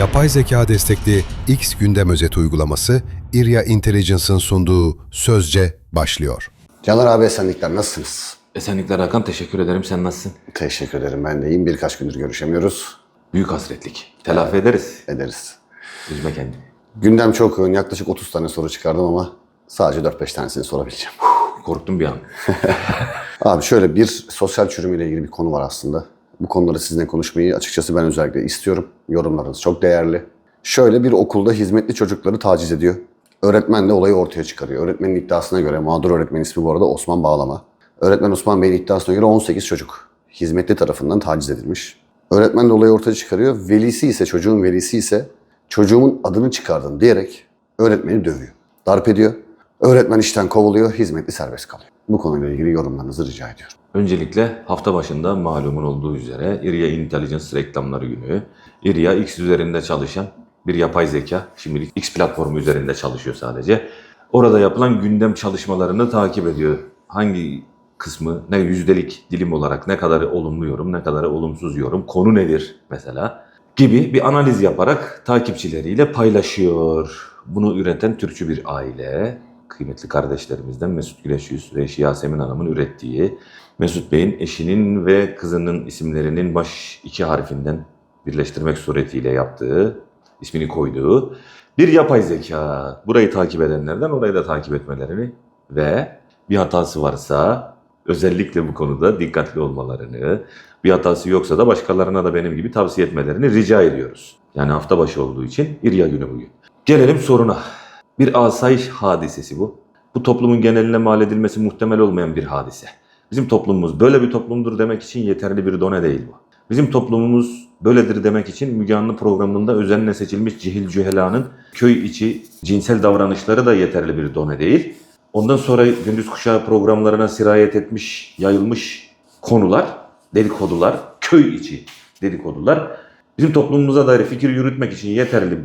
Yapay zeka destekli X gündem özeti uygulaması Irya Intelligence'ın sunduğu Sözce başlıyor. Caner abi esenlikler nasılsınız? Esenlikler Hakan teşekkür ederim. Sen nasılsın? Teşekkür ederim ben de iyiyim. Birkaç gündür görüşemiyoruz. Büyük hasretlik. Telafi ederiz. Ederiz. Üzme kendini. Gündem çok yoğun. Yaklaşık 30 tane soru çıkardım ama sadece 4-5 tanesini sorabileceğim. Korktum bir an. Abi şöyle bir sosyal çürümüyle ilgili bir konu var aslında. Bu konuları sizinle konuşmayı açıkçası ben özellikle istiyorum. Yorumlarınız çok değerli. Şöyle bir okulda hizmetli çocukları taciz ediyor. Öğretmen de olayı ortaya çıkarıyor. Öğretmenin iddiasına göre, mağdur öğretmenin ismi bu arada Osman Bağlama. Öğretmen Osman Bey'in iddiasına göre 18 çocuk hizmetli tarafından taciz edilmiş. Öğretmen de olayı ortaya çıkarıyor. Velisi ise, çocuğun velisi ise çocuğumun adını çıkardın diyerek öğretmeni dövüyor. Darp ediyor. Öğretmen işten kovuluyor, hizmetli serbest kalıyor. Bu konuyla ilgili yorumlarınızı rica ediyorum. Öncelikle hafta başında malumun olduğu üzere Irya Intelligence reklamları günü. Irya X üzerinde çalışan bir yapay zeka. Şimdilik X platformu üzerinde çalışıyor sadece. Orada yapılan gündem çalışmalarını takip ediyor. Hangi kısmı ne yüzdelik dilim olarak ne kadarı olumlu yorum, ne kadarı olumsuz yorum, konu nedir mesela gibi bir analiz yaparak takipçileriyle paylaşıyor. Bunu üreten Türkçü bir aile, kıymetli kardeşlerimizden Mesut Güneş Yüz ve Yasemin Hanım'ın ürettiği, Mesut Bey'in eşinin ve kızının isimlerinin baş iki harfinden birleştirmek suretiyle yaptığı, ismini koyduğu bir yapay zeka. Burayı takip edenlerden orayı da takip etmelerini ve bir hatası varsa özellikle bu konuda dikkatli olmalarını, bir hatası yoksa da başkalarına da benim gibi tavsiye etmelerini rica ediyoruz. Yani hafta başı olduğu için İrya günü bugün. Gelelim soruna. Bir asayiş hadisesi bu. Bu toplumun geneline mal edilmesi muhtemel olmayan bir hadise. Bizim toplumumuz böyle bir toplumdur demek için yeterli bir done değil bu. Bizim toplumumuz böyledir demek için Müge Anlı programında özenle seçilmiş cihil cühelanın köy içi cinsel davranışları da yeterli bir done değil. Ondan sonra gündüz kuşağı programlarına sirayet etmiş, yayılmış konular, dedikodular, köy içi dedikodular bizim toplumumuza dair fikir yürütmek için yeterli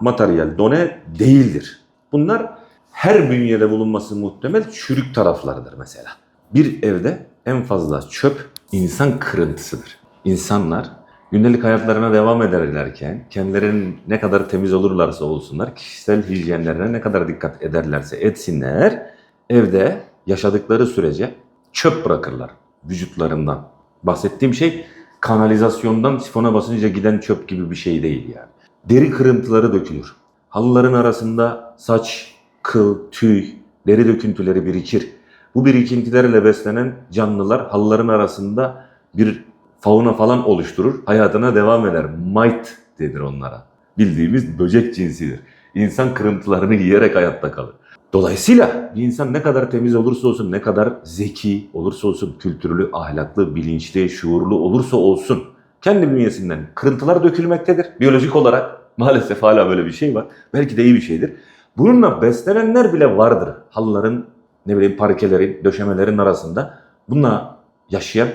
materyal, done değildir. Bunlar her bünyede bulunması muhtemel çürük taraflarıdır mesela. Bir evde en fazla çöp insan kırıntısıdır. İnsanlar gündelik hayatlarına devam ederlerken kendilerinin ne kadar temiz olurlarsa olsunlar, kişisel hijyenlerine ne kadar dikkat ederlerse etsinler, evde yaşadıkları sürece çöp bırakırlar vücutlarından. Bahsettiğim şey kanalizasyondan sifona basınca giden çöp gibi bir şey değil yani. Deri kırıntıları dökülür. Halıların arasında saç, kıl, tüy, deri döküntüleri birikir. Bu birikintilerle beslenen canlılar halıların arasında bir fauna falan oluşturur. Hayatına devam eder. Mite denir onlara. Bildiğimiz böcek cinsidir. İnsan kırıntılarını yiyerek hayatta kalır. Dolayısıyla bir insan ne kadar temiz olursa olsun, ne kadar zeki olursa olsun, kültürlü, ahlaklı, bilinçli, şuurlu olursa olsun kendi bünyesinden kırıntılar dökülmektedir. Biyolojik olarak maalesef hala böyle bir şey var. Belki de iyi bir şeydir. Bununla beslenenler bile vardır. Halıların, ne bileyim parkelerin, döşemelerin arasında. Bununla yaşayan,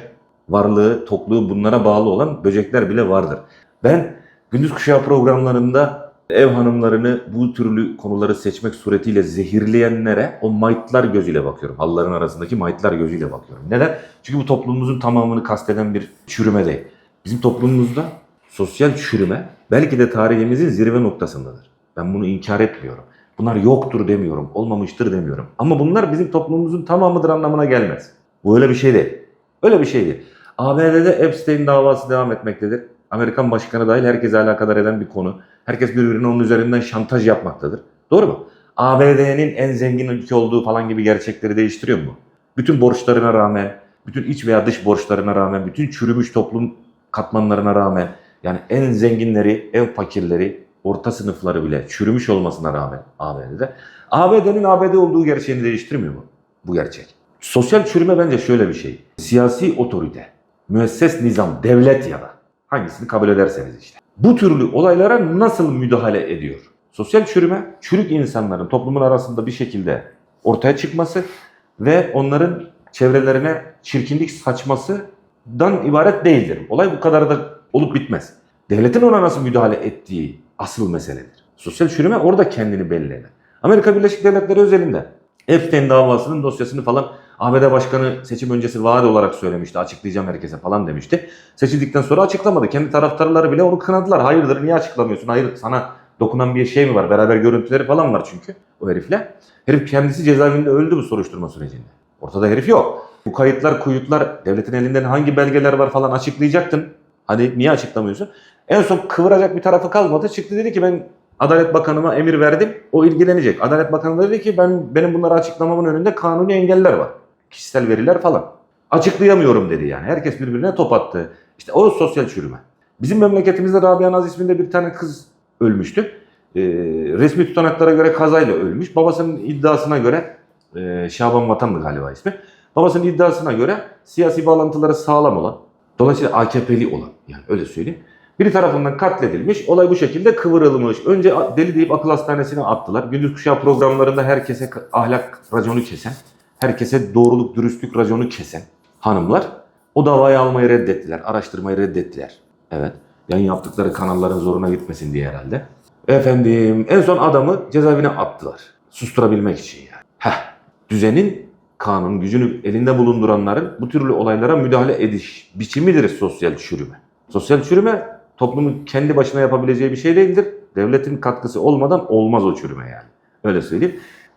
varlığı, tokluğu bunlara bağlı olan böcekler bile vardır. Ben gündüz kuşağı programlarında ev hanımlarını bu türlü konuları seçmek suretiyle zehirleyenlere o maytlar gözüyle bakıyorum. Halıların arasındaki maytlar gözüyle bakıyorum. Neden? Çünkü bu toplumumuzun tamamını kasteden bir çürüme değil. Bizim toplumumuzda sosyal çürüme belki de tarihimizin zirve noktasındadır. Ben bunu inkar etmiyorum. Bunlar yoktur demiyorum, olmamıştır demiyorum. Ama bunlar bizim toplumumuzun tamamıdır anlamına gelmez. Bu öyle bir şey değil. Öyle bir şey değil. ABD'de Epstein davası devam etmektedir. Amerikan başkanı dahil herkese alakadar eden bir konu. Herkes birbirine onun üzerinden şantaj yapmaktadır. Doğru mu? ABD'nin en zengin ülke olduğu falan gibi gerçekleri değiştiriyor mu? Bütün borçlarına rağmen, bütün iç veya dış borçlarına rağmen, bütün çürümüş toplum katmanlarına rağmen yani en zenginleri, en fakirleri, orta sınıfları bile çürümüş olmasına rağmen ABD'de ABD'nin ABD olduğu gerçeğini değiştirmiyor mu? Bu gerçek. Sosyal çürüme bence şöyle bir şey. Siyasi otorite, müesses nizam, devlet ya da hangisini kabul ederseniz işte. Bu türlü olaylara nasıl müdahale ediyor? Sosyal çürüme, çürük insanların toplumun arasında bir şekilde ortaya çıkması ve onların çevrelerine çirkinlik saçmasından ibaret değildir. Olay bu kadar da olup bitmez. Devletin ona nasıl müdahale ettiği asıl meseledir. Sosyal çürüme orada kendini belli eder. Amerika Birleşik Devletleri özelinde Epstein davasının dosyasını falan ABD Başkanı seçim öncesi vaat olarak söylemişti. Açıklayacağım herkese falan demişti. Seçildikten sonra açıklamadı. Kendi taraftarları bile onu kınadılar. Hayırdır niye açıklamıyorsun? Hayır sana dokunan bir şey mi var? Beraber görüntüleri falan var çünkü o herifle. Herif kendisi cezaevinde öldü bu soruşturma sürecinde. Ortada herif yok. Bu kayıtlar, kuyutlar, devletin elinden hangi belgeler var falan açıklayacaktın. Hadi niye açıklamıyorsun? En son kıvıracak bir tarafı kalmadı. Çıktı dedi ki ben Adalet Bakanıma emir verdim. O ilgilenecek. Adalet Bakanı dedi ki ben benim bunları açıklamamın önünde kanuni engeller var. Kişisel veriler falan. Açıklayamıyorum dedi yani. Herkes birbirine top attı. İşte o sosyal çürüme. Bizim memleketimizde Rabia Naz isminde bir tane kız ölmüştü. Ee, resmi tutanaklara göre kazayla ölmüş. Babasının iddiasına göre e, Şaban Vatan'dı galiba ismi. Babasının iddiasına göre siyasi bağlantıları sağlam olan, dolayısıyla AKP'li olan yani öyle söyleyeyim. Biri tarafından katledilmiş, olay bu şekilde kıvırılmış. Önce deli deyip akıl hastanesine attılar. Gündüz kuşağı programlarında herkese ahlak raconu kesen, herkese doğruluk, dürüstlük raconu kesen hanımlar o davayı almayı reddettiler, araştırmayı reddettiler. Evet, yayın yaptıkları kanalların zoruna gitmesin diye herhalde. Efendim, en son adamı cezaevine attılar. Susturabilmek için yani. Heh, düzenin kanun gücünü elinde bulunduranların bu türlü olaylara müdahale ediş biçimidir sosyal çürüme. Sosyal çürüme toplumun kendi başına yapabileceği bir şey değildir. Devletin katkısı olmadan olmaz o çürüme yani. Öyle söyleyeyim.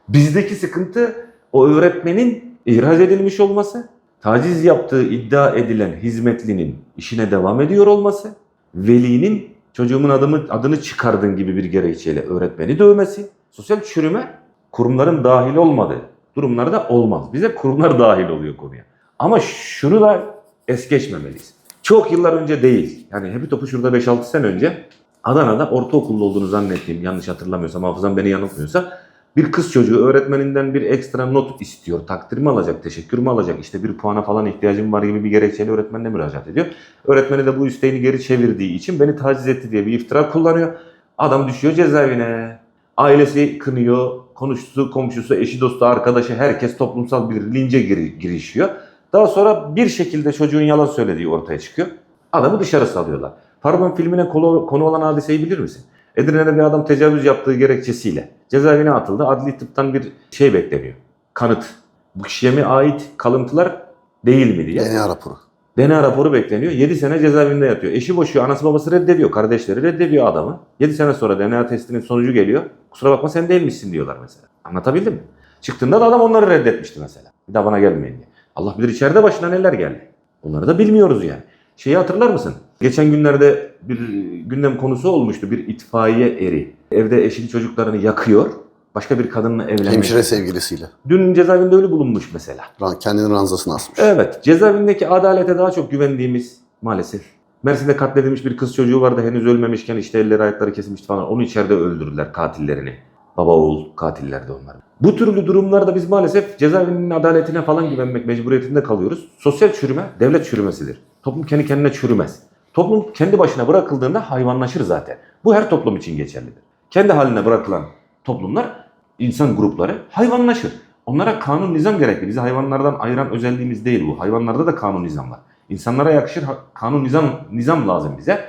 Bizdeki sıkıntı o öğretmenin ihraç edilmiş olması, taciz yaptığı iddia edilen hizmetlinin işine devam ediyor olması, velinin çocuğumun adımı, adını çıkardığın gibi bir gerekçeyle öğretmeni dövmesi, sosyal çürüme kurumların dahil olmadığı durumlarda olmaz. Bize kurumlar dahil oluyor konuya. Ama şunu da es geçmemeliyiz. Çok yıllar önce değil. Yani Happy Top'u şurada 5-6 sene önce Adana'da ortaokulda olduğunu zannettiğim yanlış hatırlamıyorsam hafızam beni yanıltmıyorsa bir kız çocuğu öğretmeninden bir ekstra not istiyor. Takdir mi alacak, teşekkür mü alacak, işte bir puana falan ihtiyacım var gibi bir gerekçeyle öğretmenine müracaat ediyor. Öğretmeni de bu isteğini geri çevirdiği için beni taciz etti diye bir iftira kullanıyor. Adam düşüyor cezaevine. Ailesi kınıyor, konuştuğu, komşusu, eşi, dostu, arkadaşı herkes toplumsal bir lince gir- girişiyor. Daha sonra bir şekilde çocuğun yalan söylediği ortaya çıkıyor. Adamı dışarı salıyorlar. Farman filmine konu, konu olan hadiseyi bilir misin? Edirne'de bir adam tecavüz yaptığı gerekçesiyle cezaevine atıldı. Adli tıptan bir şey bekleniyor. Kanıt. Bu kişiye mi ait kalıntılar değil mi diye. DNA raporu. DNA raporu bekleniyor. 7 sene cezaevinde yatıyor. Eşi boşuyor. Anası babası reddediyor. Kardeşleri reddediyor adamı. 7 sene sonra DNA testinin sonucu geliyor. Kusura bakma sen değilmişsin diyorlar mesela. Anlatabildim mi? Çıktığında da adam onları reddetmişti mesela. Bir daha bana gelmeyin diye. Allah bilir içeride başına neler geldi. Bunları da bilmiyoruz yani. Şeyi hatırlar mısın? Geçen günlerde bir gündem konusu olmuştu. Bir itfaiye eri. Evde eşini çocuklarını yakıyor. Başka bir kadınla evlenmek. Hemşire sevgilisiyle. Dün cezaevinde öyle bulunmuş mesela. Kendini ranzasına asmış. Evet, cezaevindeki adalete daha çok güvendiğimiz maalesef. Mersin'de katledilmiş bir kız çocuğu vardı henüz ölmemişken işte elleri ayakları kesilmişti falan. Onu içeride öldürdüler katillerini. Baba oğul katillerdi onlar. Bu türlü durumlarda biz maalesef cezaevinin adaletine falan güvenmek mecburiyetinde kalıyoruz. Sosyal çürüme devlet çürümesidir. Toplum kendi kendine çürümez. Toplum kendi başına bırakıldığında hayvanlaşır zaten. Bu her toplum için geçerlidir. Kendi haline bırakılan toplumlar, insan grupları hayvanlaşır. Onlara kanun nizam gerekli. Bizi hayvanlardan ayıran özelliğimiz değil bu. Hayvanlarda da kanun nizam var. İnsanlara yakışır kanun nizam nizam lazım bize.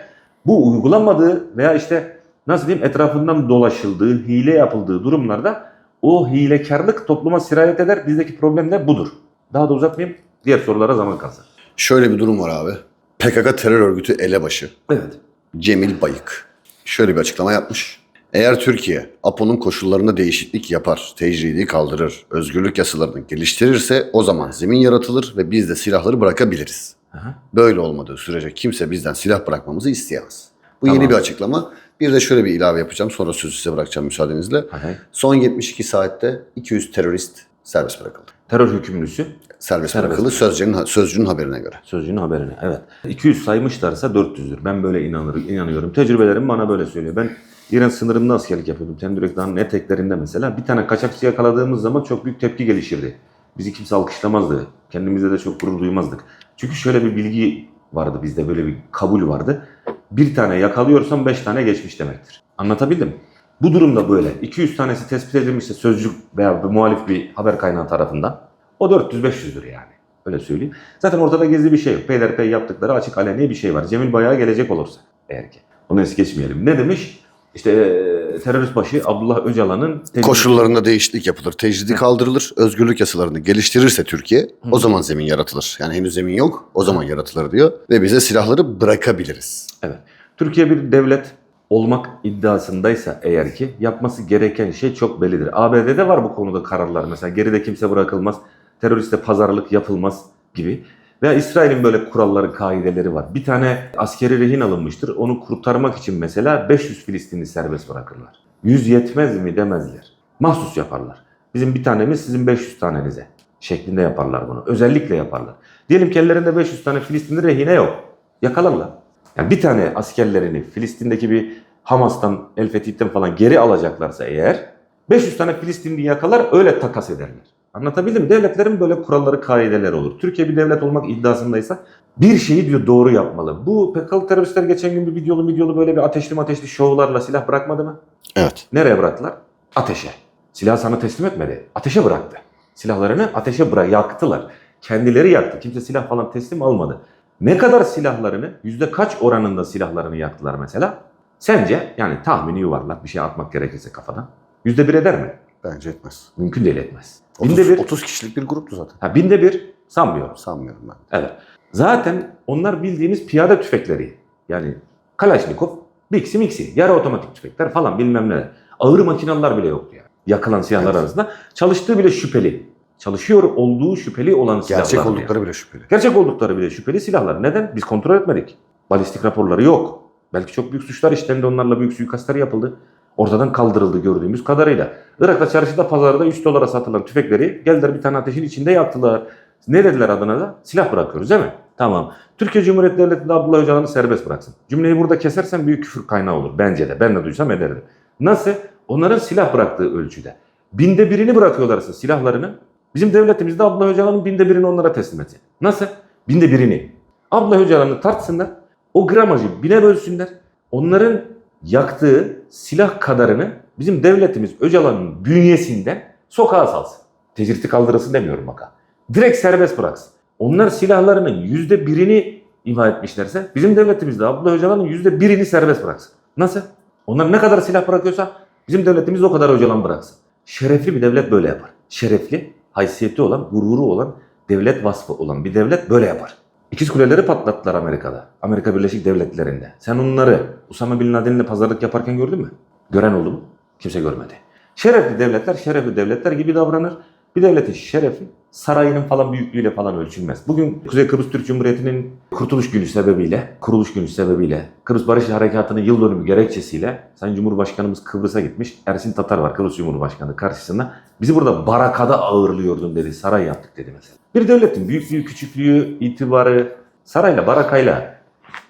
Bu uygulanmadığı veya işte nasıl diyeyim etrafından dolaşıldığı, hile yapıldığı durumlarda o hilekarlık topluma sirayet eder. Bizdeki problem de budur. Daha da uzatmayayım. Diğer sorulara zaman kalsın. Şöyle bir durum var abi. PKK terör örgütü elebaşı Evet. Cemil Bayık şöyle bir açıklama yapmış. Eğer Türkiye APO'nun koşullarında değişiklik yapar, tecridi kaldırır, özgürlük yasalarını geliştirirse o zaman zemin yaratılır ve biz de silahları bırakabiliriz. Aha. Böyle olmadığı sürece kimse bizden silah bırakmamızı isteyemez. Bu Tamam. yeni bir açıklama. Bir de şöyle bir ilave yapacağım. Sonra sözü size bırakacağım müsaadenizle. Hay. Son 72 saatte 200 terörist serbest bırakıldı. Terör hükümlüsü Serbest, Serbest bırakıldı sözcünün, sözcünün haberine göre. Sözcüğün haberine. Evet. 200 saymışlarsa 400'dür. Ben böyle inanırım, inanıyorum. Tecrübelerim bana böyle söylüyor. Ben İran sınırında askerlik yapıyordum. Tendürek Dağı'nın eteklerinde mesela. Bir tane kaçakçı yakaladığımız zaman çok büyük tepki gelişirdi. Bizi kimse alkışlamazdı. Kendimizde de çok gurur duymazdık. Çünkü şöyle bir bilgi vardı bizde böyle bir kabul vardı. Bir tane yakalıyorsan 5 tane geçmiş demektir. Anlatabildim mi? Bu durumda böyle. 200 tanesi tespit edilmişse sözcük veya bir muhalif bir haber kaynağı tarafından o 400-500'dür yani. Öyle söyleyeyim. Zaten ortada gizli bir şey yok. Peyderpey yaptıkları açık aleni bir şey var. Cemil Bayak'a gelecek olursa eğer ki. Onu es geçmeyelim. Ne demiş? İşte e, terörist başı Abdullah Öcalan'ın Koşullarında değişiklik yapılır. Tecridi kaldırılır. Özgürlük yasalarını geliştirirse Türkiye o zaman zemin yaratılır. Yani henüz zemin yok. O zaman yaratılır diyor. Ve bize silahları bırakabiliriz. Evet. Türkiye bir devlet olmak iddiasındaysa eğer ki yapması gereken şey çok bellidir. ABD'de var bu konuda kararlar. Mesela geride kimse bırakılmaz, teröriste pazarlık yapılmaz gibi. Veya İsrail'in böyle kuralları, kaideleri var. Bir tane askeri rehin alınmıştır. Onu kurtarmak için mesela 500 Filistinli serbest bırakırlar. 100 yetmez mi demezler. Mahsus yaparlar. Bizim bir tanemiz sizin 500 tanenize şeklinde yaparlar bunu. Özellikle yaparlar. Diyelim ki ellerinde 500 tane Filistinli rehine yok. Yakalarlar. Yani bir tane askerlerini Filistin'deki bir Hamas'tan, El Fetih'ten falan geri alacaklarsa eğer 500 tane Filistinli yakalar öyle takas ederler. Anlatabildim mi? Devletlerin böyle kuralları, kaideleri olur. Türkiye bir devlet olmak iddiasındaysa bir şeyi diyor doğru yapmalı. Bu PKK teröristler geçen gün bir videolu videolu böyle bir ateşli ateşli şovlarla silah bırakmadı mı? Evet. Nereye bıraktılar? Ateşe. Silah sana teslim etmedi. Ateşe bıraktı. Silahlarını ateşe bırak yaktılar. Kendileri yaktı. Kimse silah falan teslim almadı. Ne kadar silahlarını, yüzde kaç oranında silahlarını yaktılar mesela? Sence yani tahmini yuvarlak bir şey atmak gerekirse kafadan. Yüzde bir eder mi? Bence etmez. Mümkün değil etmez. 30, Binde bir, 30 kişilik bir gruptu zaten. ha, binde bir sanmıyorum. Sanmıyorum ben. Evet. Zaten onlar bildiğimiz piyade tüfekleri. Yani Kalashnikov, Bixi Mixi, yarı otomatik tüfekler falan bilmem ne. Ağır makinalar bile yoktu yani. Yakılan silahlar Evet. arasında. Çalıştığı bile şüpheli. Çalışıyor olduğu şüpheli olan silahlar. Gerçek yani. oldukları bile şüpheli. Gerçek oldukları bile şüpheli silahlar. Neden? Biz kontrol etmedik. Balistik raporları yok. Belki çok büyük suçlar işlendi onlarla büyük suikastlar yapıldı. Ortadan kaldırıldı gördüğümüz kadarıyla. Irak'ta çarşıda pazarda 3 dolara satılan tüfekleri geldiler bir tane ateşin içinde yaktılar. Ne dediler adına da? Silah bırakıyoruz değil mi? Tamam. Türkiye Cumhuriyeti Devleti de Abdullah Öcalan'ı serbest bıraksın. Cümleyi burada kesersen büyük küfür kaynağı olur. Bence de. Ben de duysam ederdim. Nasıl? Onların silah bıraktığı ölçüde. Binde birini bırakıyorlarsa silahlarını bizim devletimizde Abdullah Öcalan'ın binde birini onlara teslim etsin. Nasıl? Binde birini. Abdullah Öcalan'ı tartsınlar. O gramajı bine bölsünler. Onların yaktığı silah kadarını bizim devletimiz Öcalan'ın bünyesinden sokağa salsın. Tecriti kaldırılsın demiyorum baka. Direkt serbest bıraksın. Onlar silahlarının yüzde birini imha etmişlerse bizim devletimiz de Abdullah Öcalan'ın yüzde birini serbest bıraksın. Nasıl? Onlar ne kadar silah bırakıyorsa bizim devletimiz o kadar Öcalan bıraksın. Şerefli bir devlet böyle yapar. Şerefli, haysiyeti olan, gururu olan, devlet vasfı olan bir devlet böyle yapar. İkiz kuleleri patlattılar Amerika'da. Amerika Birleşik Devletleri'nde. Sen onları Usama Bin Laden'le pazarlık yaparken gördün mü? Gören oldu mu? Kimse görmedi. Şerefli devletler şerefli devletler gibi davranır. Bir devletin şerefi sarayının falan büyüklüğüyle falan ölçülmez. Bugün Kuzey Kıbrıs Türk Cumhuriyeti'nin kurtuluş günü sebebiyle, kuruluş günü sebebiyle, Kıbrıs Barış Harekatı'nın yıl dönümü gerekçesiyle Sayın Cumhurbaşkanımız Kıbrıs'a gitmiş. Ersin Tatar var Kıbrıs Cumhurbaşkanı karşısında. Bizi burada barakada ağırlıyordun dedi. Saray yaptık dedi mesela. Bir devletin büyüklüğü, küçüklüğü, itibarı sarayla, barakayla,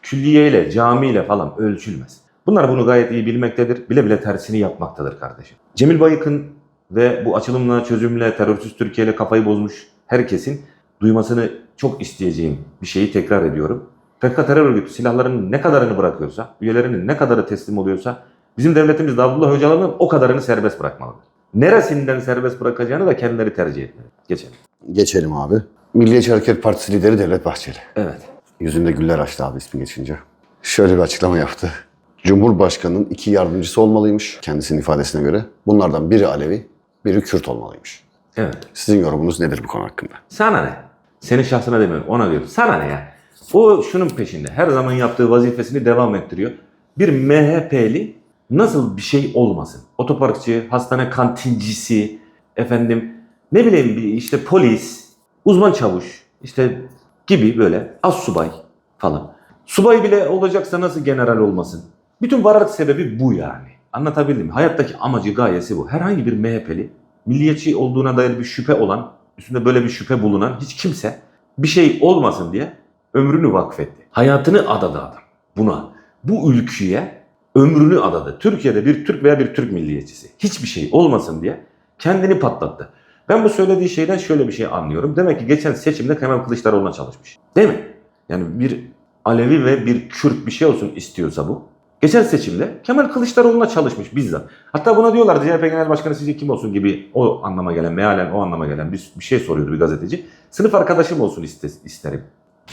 külliyeyle, camiyle falan ölçülmez. Bunlar bunu gayet iyi bilmektedir. Bile bile tersini yapmaktadır kardeşim. Cemil Bayık'ın ve bu açılımla, çözümle, terörsüz Türkiye ile kafayı bozmuş herkesin duymasını çok isteyeceğim bir şeyi tekrar ediyorum. PKK terör örgütü silahlarının ne kadarını bırakıyorsa, üyelerinin ne kadarı teslim oluyorsa bizim devletimiz de Abdullah Öcalan'ın o kadarını serbest bırakmalıdır. Neresinden serbest bırakacağını da kendileri tercih etmeli. Geçelim. Geçelim abi. Milliyetçi Hareket Partisi lideri Devlet Bahçeli. Evet. Yüzünde güller açtı abi ismi geçince. Şöyle bir açıklama yaptı. Cumhurbaşkanının iki yardımcısı olmalıymış kendisinin ifadesine göre. Bunlardan biri Alevi, biri Kürt olmalıymış. Evet. Sizin yorumunuz nedir bu konu hakkında? Sana ne? Senin şahsına demiyorum ona diyorum. Sana ne ya? O şunun peşinde. Her zaman yaptığı vazifesini devam ettiriyor. Bir MHP'li nasıl bir şey olmasın? Otoparkçı, hastane kantincisi, efendim ne bileyim bir işte polis, uzman çavuş, işte gibi böyle az subay falan. Subay bile olacaksa nasıl general olmasın? Bütün varlık sebebi bu yani. Anlatabildim? Hayattaki amacı, gayesi bu. Herhangi bir MHP'li, milliyetçi olduğuna dair bir şüphe olan, üstünde böyle bir şüphe bulunan hiç kimse bir şey olmasın diye ömrünü vakfetti. Hayatını adadı adam buna. Bu ülküye ömrünü adadı. Türkiye'de bir Türk veya bir Türk milliyetçisi hiçbir şey olmasın diye kendini patlattı. Ben bu söylediği şeyden şöyle bir şey anlıyorum. Demek ki geçen seçimde Kemal Kılıçdaroğlu'na çalışmış. Değil mi? Yani bir Alevi ve bir Kürt bir şey olsun istiyorsa bu. Geçen seçimde Kemal Kılıçdaroğlu'na çalışmış bizzat. Hatta buna diyorlar CHP Genel Başkanı sizce kim olsun gibi o anlama gelen, mealen o anlama gelen bir, bir şey soruyordu bir gazeteci. Sınıf arkadaşım olsun iste, isterim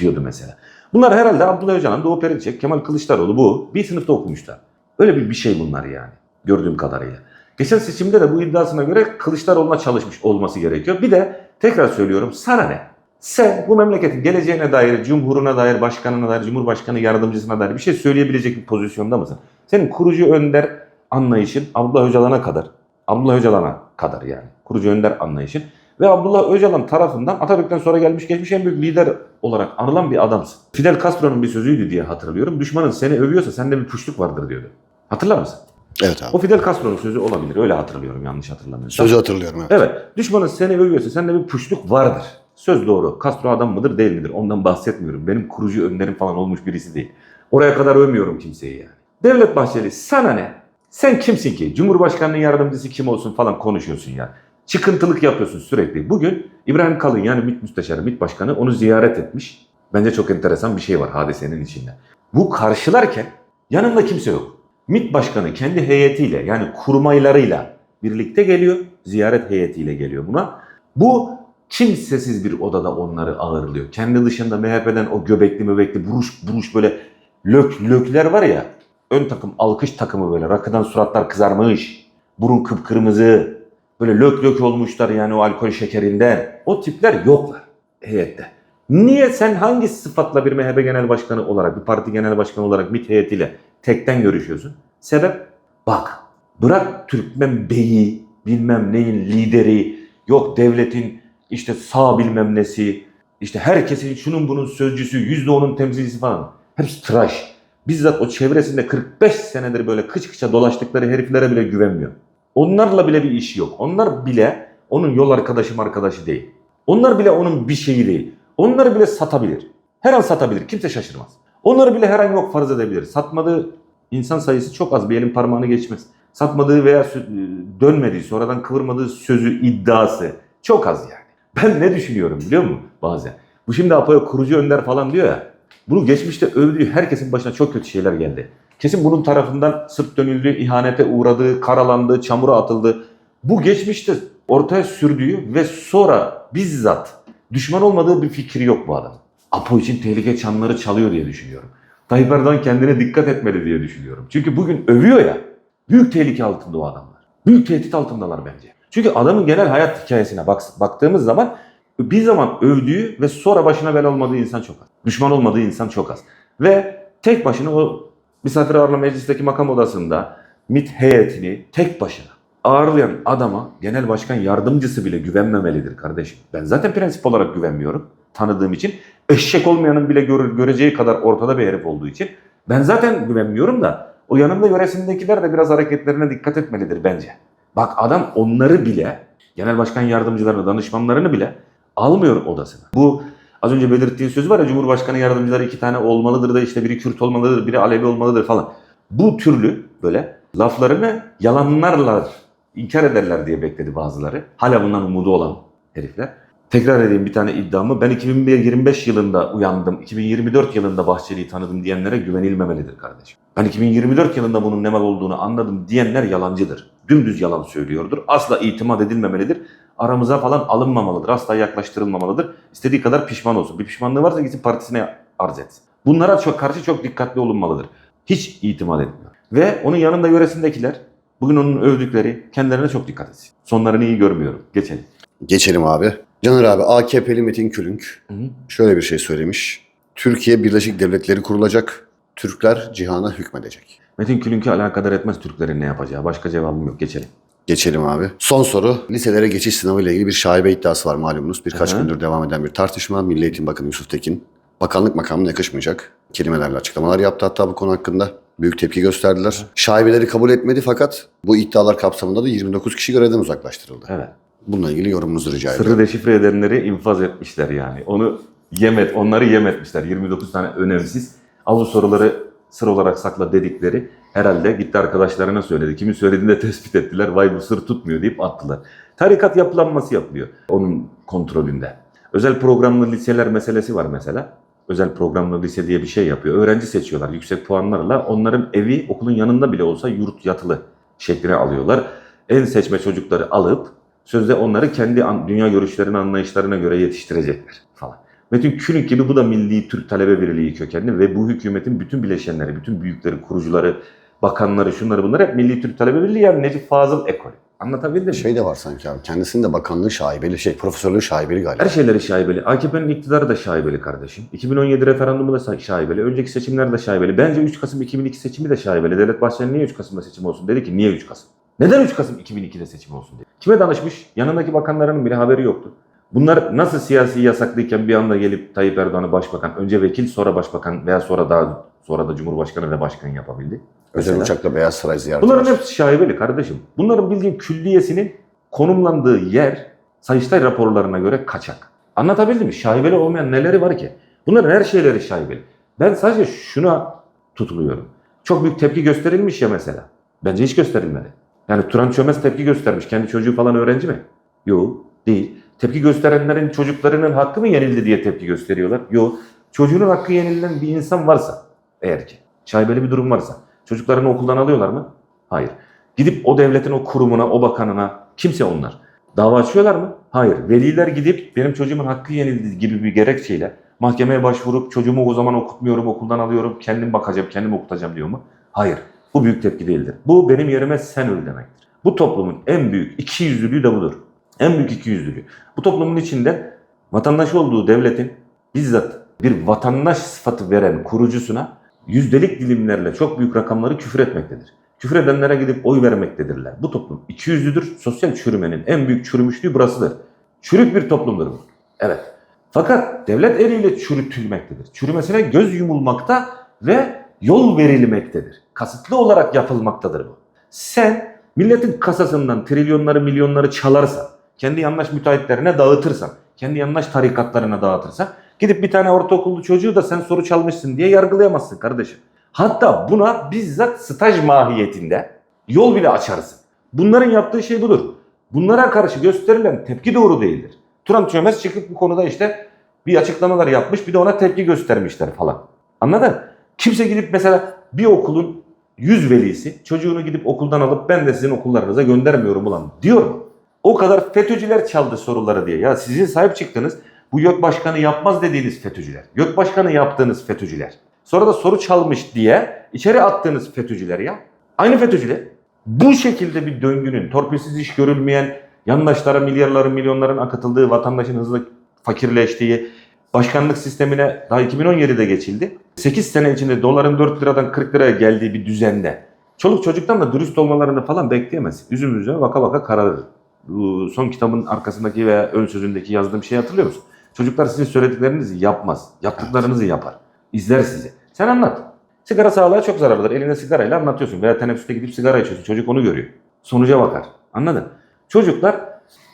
diyordu mesela. Bunlar herhalde Abdullah Öcalan, Doğu Perinçek, Kemal Kılıçdaroğlu bu bir sınıfta okumuşlar. Öyle bir, bir şey bunlar yani. gördüğüm kadarıyla. Geçen seçimde de bu iddiasına göre Kılıçdaroğlu'na çalışmış olması gerekiyor. Bir de tekrar söylüyorum sana ne? Sen bu memleketin geleceğine dair, cumhuruna dair, başkanına dair, cumhurbaşkanı yardımcısına dair bir şey söyleyebilecek bir pozisyonda mısın? Senin kurucu önder anlayışın Abdullah Öcalan'a kadar, Abdullah Öcalan'a kadar yani kurucu önder anlayışın ve Abdullah Öcalan tarafından Atatürk'ten sonra gelmiş geçmiş en büyük lider olarak anılan bir adamsın. Fidel Castro'nun bir sözüydü diye hatırlıyorum. Düşmanın seni övüyorsa sende bir puşluk vardır diyordu. Hatırlar mısın? Evet O abi. Fidel Castro'nun sözü olabilir. Öyle hatırlıyorum yanlış hatırlamıyorsam. Sözü hatırlıyorum evet. Evet. Düşmanın seni övüyorsa sende bir puşluk vardır. Söz doğru. Castro adam mıdır değil midir? Ondan bahsetmiyorum. Benim kurucu önlerim falan olmuş birisi değil. Oraya kadar övmüyorum kimseyi yani. Devlet Bahçeli sana ne? Sen kimsin ki? Cumhurbaşkanının yardımcısı kim olsun falan konuşuyorsun ya. Çıkıntılık yapıyorsun sürekli. Bugün İbrahim Kalın yani MİT Müsteşarı, MİT Başkanı onu ziyaret etmiş. Bence çok enteresan bir şey var hadisenin içinde. Bu karşılarken yanında kimse yok. MİT Başkanı kendi heyetiyle yani kurmaylarıyla birlikte geliyor. Ziyaret heyetiyle geliyor buna. Bu kimsesiz bir odada onları ağırlıyor. Kendi dışında MHP'den o göbekli möbekli buruş buruş böyle lök lökler var ya. Ön takım alkış takımı böyle rakıdan suratlar kızarmış. Burun kıpkırmızı. Böyle lök lök olmuşlar yani o alkol şekerinden. O tipler yoklar heyette. Niye sen hangi sıfatla bir MHP genel başkanı olarak, bir parti genel başkanı olarak MİT heyetiyle tekten görüşüyorsun? Sebep? Bak bırak Türkmen beyi, bilmem neyin lideri, yok devletin işte sağ bilmem nesi, işte herkesin şunun bunun sözcüsü, yüzde onun temsilcisi falan. Hepsi tıraş. Bizzat o çevresinde 45 senedir böyle kıç kıça dolaştıkları heriflere bile güvenmiyor. Onlarla bile bir işi yok. Onlar bile onun yol arkadaşı arkadaşı değil. Onlar bile onun bir şeyi değil. Onları bile satabilir. Her an satabilir. Kimse şaşırmaz. Onları bile her an yok farz edebilir. Satmadığı insan sayısı çok az. Bir elin parmağını geçmez. Satmadığı veya sö- dönmediği, sonradan kıvırmadığı sözü, iddiası çok az yani. Ben ne düşünüyorum biliyor musun bazen? Bu şimdi Apo'ya kurucu önder falan diyor ya. Bunu geçmişte övdüğü herkesin başına çok kötü şeyler geldi. Kesin bunun tarafından sırt dönüldü, ihanete uğradı, karalandı, çamura atıldı. Bu geçmişte ortaya sürdüğü ve sonra bizzat düşman olmadığı bir fikri yok bu adam. Apo için tehlike çanları çalıyor diye düşünüyorum. Tayyip Erdoğan kendine dikkat etmeli diye düşünüyorum. Çünkü bugün övüyor ya, büyük tehlike altında o adamlar. Büyük tehdit altındalar bence. Çünkü adamın genel hayat hikayesine bak, baktığımız zaman bir zaman övdüğü ve sonra başına bel olmadığı insan çok az. Düşman olmadığı insan çok az. Ve tek başına o misafir ağırlama meclisteki makam odasında MİT heyetini tek başına ağırlayan adama genel başkan yardımcısı bile güvenmemelidir kardeşim. Ben zaten prensip olarak güvenmiyorum tanıdığım için. Eşek olmayanın bile gör- göreceği kadar ortada bir herif olduğu için. Ben zaten güvenmiyorum da o yanımda yöresindekiler de biraz hareketlerine dikkat etmelidir bence. Bak adam onları bile genel başkan yardımcılarını, danışmanlarını bile almıyor odasına. Bu az önce belirttiğin söz var ya Cumhurbaşkanı yardımcıları iki tane olmalıdır da işte biri Kürt olmalıdır, biri Alevi olmalıdır falan. Bu türlü böyle laflarını yalanlarlar, inkar ederler diye bekledi bazıları. Hala bundan umudu olan herifler. Tekrar edeyim bir tane iddiamı. Ben 2025 yılında uyandım, 2024 yılında Bahçeli'yi tanıdım diyenlere güvenilmemelidir kardeşim. Ben 2024 yılında bunun ne mal olduğunu anladım diyenler yalancıdır. Dümdüz yalan söylüyordur. Asla itimat edilmemelidir. Aramıza falan alınmamalıdır. Asla yaklaştırılmamalıdır. İstediği kadar pişman olsun. Bir pişmanlığı varsa gitsin partisine arz etsin. Bunlara çok karşı çok dikkatli olunmalıdır. Hiç itimat etmiyor. Ve onun yanında yöresindekiler bugün onun övdükleri kendilerine çok dikkat etsin. Sonlarını iyi görmüyorum. Geçelim. Geçelim abi. Caner abi AKP'li Metin Külünk Hı hı. şöyle bir şey söylemiş. Türkiye Birleşik Devletleri kurulacak. Türkler cihana hükmedecek. Metin Külünk'ü alakadar etmez Türklerin ne yapacağı. Başka cevabım yok. Geçelim. Geçelim abi. Son soru. Liselere geçiş sınavı ile ilgili bir şaibe iddiası var malumunuz. Birkaç Hı hı. gündür devam eden bir tartışma. Milli Eğitim Bakanı Yusuf Tekin bakanlık makamına yakışmayacak kelimelerle açıklamalar yaptı hatta bu konu hakkında. Büyük tepki gösterdiler. Şaibeleri kabul etmedi fakat bu iddialar kapsamında da 29 kişi görevden uzaklaştırıldı. Evet. Bununla ilgili yorumunuzu rica ediyorum. Sırrı deşifre edenleri infaz etmişler yani. Onu yemet, onları yem etmişler. 29 tane önemsiz. Al bu soruları sır olarak sakla dedikleri herhalde gitti arkadaşlarına söyledi. Kimin söylediğini de tespit ettiler. Vay bu sır tutmuyor deyip attılar. Tarikat yapılanması yapılıyor onun kontrolünde. Özel programlı liseler meselesi var mesela. Özel programlı lise diye bir şey yapıyor. Öğrenci seçiyorlar yüksek puanlarla. Onların evi okulun yanında bile olsa yurt yatılı şekline alıyorlar. En seçme çocukları alıp sözde onları kendi dünya görüşlerine, anlayışlarına göre yetiştirecekler falan. Metin Külünk gibi bu da Milli Türk Talebe Birliği kökenli ve bu hükümetin bütün bileşenleri, bütün büyükleri, kurucuları bakanları, şunları bunları hep Milli Türk Talebe Birliği yani Necip Fazıl ekolü. Anlatabildim mi? Şey de var sanki abi. Kendisinin de bakanlığı şaibeli, şey profesörlüğü şaibeli galiba. Her şeyleri şaibeli. AKP'nin iktidarı da şaibeli kardeşim. 2017 referandumu da şaibeli. Önceki seçimler de şaibeli. Bence 3 Kasım 2002 seçimi de şaibeli. Devlet Bahçeli niye 3 Kasım'da seçim olsun dedi ki niye 3 Kasım? Neden 3 Kasım 2002'de seçim olsun dedi. Kime danışmış? Yanındaki bakanların bile haberi yoktu. Bunlar nasıl siyasi yasaklıyken bir anda gelip Tayyip Erdoğan'ı başbakan, önce vekil sonra başbakan veya sonra daha sonra da Cumhurbaşkanı ve başkan yapabildi? Özel Mesela. uçakla Beyaz Saray ziyareti Bunların var. hepsi şaibeli kardeşim. Bunların bildiğin külliyesinin konumlandığı yer Sayıştay raporlarına göre kaçak. Anlatabildim mi? Şaibeli olmayan neleri var ki? Bunların her şeyleri şaibeli. Ben sadece şuna tutuluyorum. Çok büyük tepki gösterilmiş ya mesela. Bence hiç gösterilmedi. Yani Turan Çömez tepki göstermiş. Kendi çocuğu falan öğrenci mi? Yok değil. Tepki gösterenlerin çocuklarının hakkı mı yenildi diye tepki gösteriyorlar? Yok. Çocuğunun hakkı yenilen bir insan varsa eğer ki şaibeli bir durum varsa çocuklarını okuldan alıyorlar mı? Hayır. Gidip o devletin o kurumuna, o bakanına kimse onlar. Dava açıyorlar mı? Hayır. Veliler gidip benim çocuğumun hakkı yenildi gibi bir gerekçeyle mahkemeye başvurup çocuğumu o zaman okutmuyorum, okuldan alıyorum, kendim bakacağım, kendim okutacağım diyor mu? Hayır. Bu büyük tepki değildir. Bu benim yerime sen öl demektir. Bu toplumun en büyük ikiyüzlülüğü de budur. En büyük ikiyüzlülüğü. Bu toplumun içinde vatandaş olduğu devletin bizzat bir vatandaş sıfatı veren kurucusuna yüzdelik dilimlerle çok büyük rakamları küfür etmektedir. Küfür edenlere gidip oy vermektedirler. Bu toplum ikiyüzlüdür. Sosyal çürümenin en büyük çürümüşlüğü burasıdır. Çürük bir toplumdur bu. Evet. Fakat devlet eliyle çürütülmektedir. Çürümesine göz yumulmakta ve yol verilmektedir. Kasıtlı olarak yapılmaktadır bu. Sen milletin kasasından trilyonları milyonları çalarsan, kendi yandaş müteahhitlerine dağıtırsan, kendi yandaş tarikatlarına dağıtırsan, gidip bir tane ortaokullu çocuğu da sen soru çalmışsın diye yargılayamazsın kardeşim. Hatta buna bizzat staj mahiyetinde yol bile açarsın. Bunların yaptığı şey budur. Bunlara karşı gösterilen tepki doğru değildir. Turan Çömez çıkıp bu konuda işte bir açıklamalar yapmış bir de ona tepki göstermişler falan. Anladın? Kimse gidip mesela bir okulun 100 velisi çocuğunu gidip okuldan alıp ben de sizin okullarınıza göndermiyorum ulan diyor? O kadar FETÖ'cüler çaldı soruları diye. Ya sizin sahip çıktınız bu YÖK başkanı yapmaz dediğiniz FETÖ'cüler. YÖK başkanı yaptığınız FETÖ'cüler. Sonra da soru çalmış diye içeri attığınız FETÖ'cüler ya. Aynı FETÖ'cüler. Bu şekilde bir döngünün, torpilsiz iş görülmeyen, yandaşlara milyarların, milyonların akıtıldığı, vatandaşın hızlı fakirleştiği, başkanlık sistemine daha 2017'de geçildi. 8 sene içinde doların 4 liradan 40 liraya geldiği bir düzende çoluk çocuktan da dürüst olmalarını falan bekleyemez. Üzüm üzüme vaka vaka kararır. Bu son kitabın arkasındaki veya ön sözündeki yazdığım şeyi hatırlıyor musun? Çocuklar sizin söylediklerinizi yapmaz. Yaptıklarınızı yapar. İzler sizi. Sen anlat. Sigara sağlığa çok zararlıdır. Elinde sigarayla anlatıyorsun. Veya teneffüste gidip sigara içiyorsun. Çocuk onu görüyor. Sonuca bakar. Anladın? Çocuklar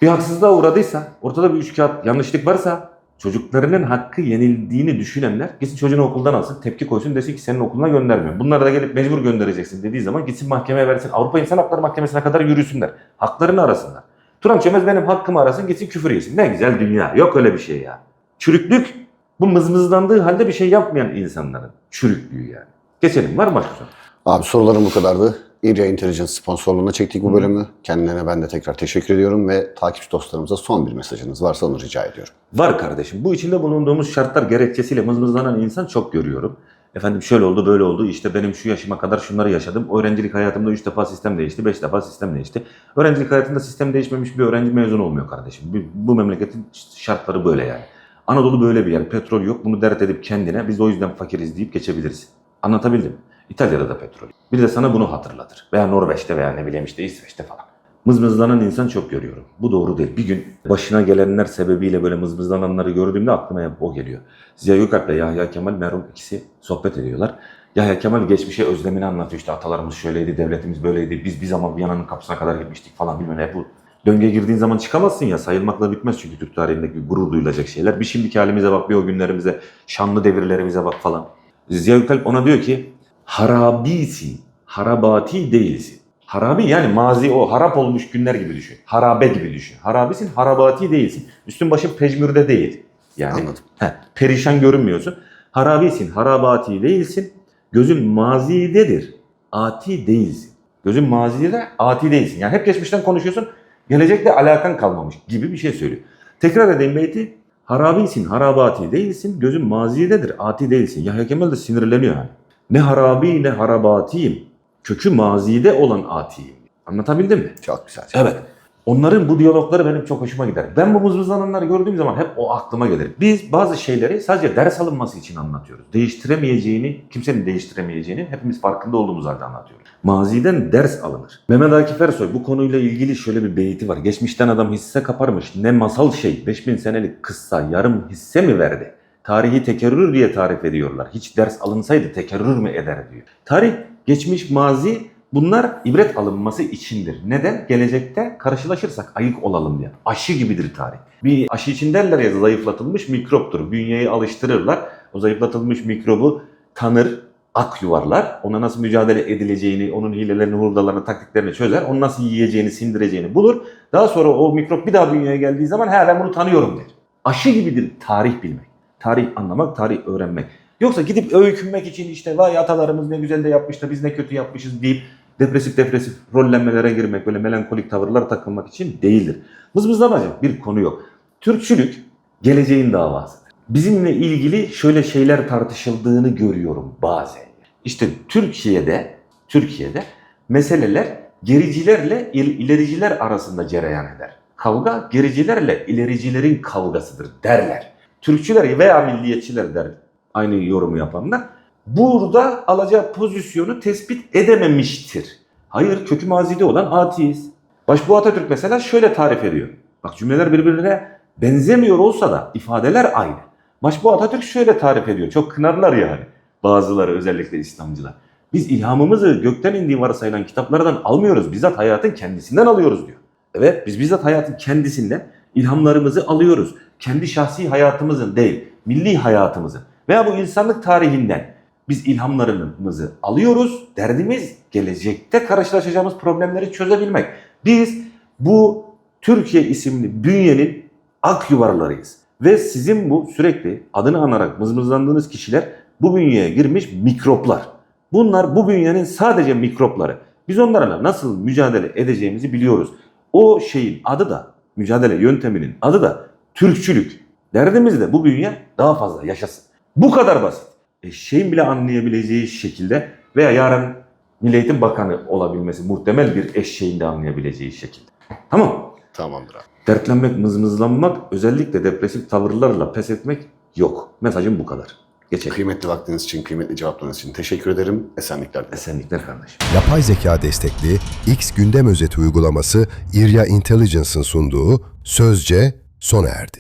bir haksızlığa uğradıysa, ortada bir üç kağıt yanlışlık varsa çocuklarının hakkı yenildiğini düşünenler gitsin çocuğunu okuldan alsın, tepki koysun desin ki senin okuluna göndermiyorum. Bunları da gelip mecbur göndereceksin dediği zaman gitsin mahkemeye versin. Avrupa İnsan Hakları Mahkemesi'ne kadar yürüsünler. Haklarını arasınlar. Turan Çömez benim hakkımı arasın gitsin küfür yesin. Ne güzel dünya. Yok öyle bir şey ya. Çürüklük bu mızmızlandığı halde bir şey yapmayan insanların çürüklüğü yani. Geçelim. Var mı başka soru? Abi sorularım bu kadardı. Irya Intelligence sponsorluğuna çektik bu bölümü. Kendilerine ben de tekrar teşekkür ediyorum ve takipçi dostlarımıza son bir mesajınız varsa onu rica ediyorum. Var kardeşim. Bu içinde bulunduğumuz şartlar gerekçesiyle mızmızlanan insan çok görüyorum. Efendim şöyle oldu böyle oldu işte benim şu yaşıma kadar şunları yaşadım. Öğrencilik hayatımda 3 defa sistem değişti, 5 defa sistem değişti. Öğrencilik hayatında sistem değişmemiş bir öğrenci mezun olmuyor kardeşim. Bu, memleketin şartları böyle yani. Anadolu böyle bir yer. Petrol yok. Bunu dert edip kendine biz o yüzden fakiriz deyip geçebilirsin. Anlatabildim? İtalya'da da petrol. Bir de sana bunu hatırlatır. Veya Norveç'te veya ne bileyim işte İsveç'te falan. Mızmızlanan insan çok görüyorum. Bu doğru değil. Bir gün başına gelenler sebebiyle böyle mızmızlananları gördüğümde aklıma hep o geliyor. Ziya Gökalp ile Yahya Kemal merhum ikisi sohbet ediyorlar. Yahya Kemal geçmişe özlemini anlatıyor. İşte atalarımız şöyleydi, devletimiz böyleydi. Biz bir zaman Viyana'nın kapısına kadar gitmiştik falan bilmem ne. Bu döngüye girdiğin zaman çıkamazsın ya. Sayılmakla bitmez çünkü Türk tarihindeki gurur duyulacak şeyler. Bir şimdiki halimize bak, bir o günlerimize, şanlı devirlerimize bak falan. Ziya Gökalp ona diyor ki harabisin, harabati değilsin. Harabi yani mazi o harap olmuş günler gibi düşün. Harabe gibi düşün. Harabisin, harabati değilsin. Üstün başın pejmürde değil. Yani Anladım. he, perişan görünmüyorsun. Harabisin, harabati değilsin. Gözün mazidedir. Ati değilsin. Gözün mazide, ati değilsin. Yani hep geçmişten konuşuyorsun. Gelecekle alakan kalmamış gibi bir şey söylüyor. Tekrar edeyim beyti. Harabisin, harabati değilsin. Gözün mazidedir, ati değilsin. Yahya Kemal de sinirleniyor yani. Ne harabi ne harabatiyim. kökü mazide olan atiyim. Anlatabildim mi? Çok güzel. Evet. Onların bu diyalogları benim çok hoşuma gider. Ben bu mızmızlananları gördüğüm zaman hep o aklıma gelir. Biz bazı şeyleri sadece ders alınması için anlatıyoruz. Değiştiremeyeceğini, kimsenin değiştiremeyeceğini hepimiz farkında olduğumuz halde anlatıyoruz. Maziden ders alınır. Mehmet Akif Ersoy bu konuyla ilgili şöyle bir beyti var. Geçmişten adam hisse kaparmış. Ne masal şey 5000 senelik kıssa yarım hisse mi verdi? Tarihi tekerrür diye tarif ediyorlar. Hiç ders alınsaydı tekerrür mü eder diyor. Tarih, geçmiş, mazi bunlar ibret alınması içindir. Neden? Gelecekte karşılaşırsak ayık olalım diye. Aşı gibidir tarih. Bir aşı için derler ya zayıflatılmış mikroptur. Bünyeyi alıştırırlar. O zayıflatılmış mikrobu tanır, ak yuvarlar. Ona nasıl mücadele edileceğini, onun hilelerini, hurdalarını, taktiklerini çözer. Onu nasıl yiyeceğini, sindireceğini bulur. Daha sonra o mikrop bir daha bünyeye geldiği zaman he ben bunu tanıyorum der. Aşı gibidir tarih bilmek. Tarih anlamak, tarih öğrenmek. Yoksa gidip öykünmek için işte vay atalarımız ne güzel de yapmış da biz ne kötü yapmışız deyip depresif depresif rollenmelere girmek, böyle melankolik tavırlar takılmak için değildir. Mızmızlamacak bir konu yok. Türkçülük geleceğin davasıdır. Bizimle ilgili şöyle şeyler tartışıldığını görüyorum bazen. İşte Türkiye'de, Türkiye'de meseleler gericilerle il- ilericiler arasında cereyan eder. Kavga gericilerle ilericilerin kavgasıdır derler. Türkçüler veya milliyetçiler der aynı yorumu yapanlar. Burada alacağı pozisyonu tespit edememiştir. Hayır kökü mazide olan ateist. Başbuğ Atatürk mesela şöyle tarif ediyor. Bak cümleler birbirine benzemiyor olsa da ifadeler aynı. Başbuğ Atatürk şöyle tarif ediyor. Çok kınarlar yani bazıları özellikle İslamcılar. Biz ilhamımızı gökten indiği varsayılan kitaplardan almıyoruz. Bizzat hayatın kendisinden alıyoruz diyor. Evet biz bizzat hayatın kendisinden ilhamlarımızı alıyoruz. Kendi şahsi hayatımızın değil, milli hayatımızın veya bu insanlık tarihinden biz ilhamlarımızı alıyoruz. Derdimiz gelecekte karşılaşacağımız problemleri çözebilmek. Biz bu Türkiye isimli bünyenin ak yuvarlarıyız. Ve sizin bu sürekli adını anarak mızmızlandığınız kişiler bu bünyeye girmiş mikroplar. Bunlar bu bünyenin sadece mikropları. Biz onlarla nasıl mücadele edeceğimizi biliyoruz. O şeyin adı da, mücadele yönteminin adı da Türkçülük. Derdimiz de bu bünye daha fazla yaşasın. Bu kadar basit. Eşeğin bile anlayabileceği şekilde veya yarın Milli Eğitim Bakanı olabilmesi muhtemel bir eşeğin de anlayabileceği şekilde. Tamam. Tamamdır abi. Dertlenmek, mızmızlanmak, özellikle depresif tavırlarla pes etmek yok. Mesajım bu kadar. Geçelim. Kıymetli vaktiniz için, kıymetli cevaplarınız için teşekkür ederim. Esenlikler dilerim. Esenlikler kardeşim. Yapay zeka destekli X gündem özeti uygulaması Irya Intelligence'ın sunduğu Sözce sona erdi.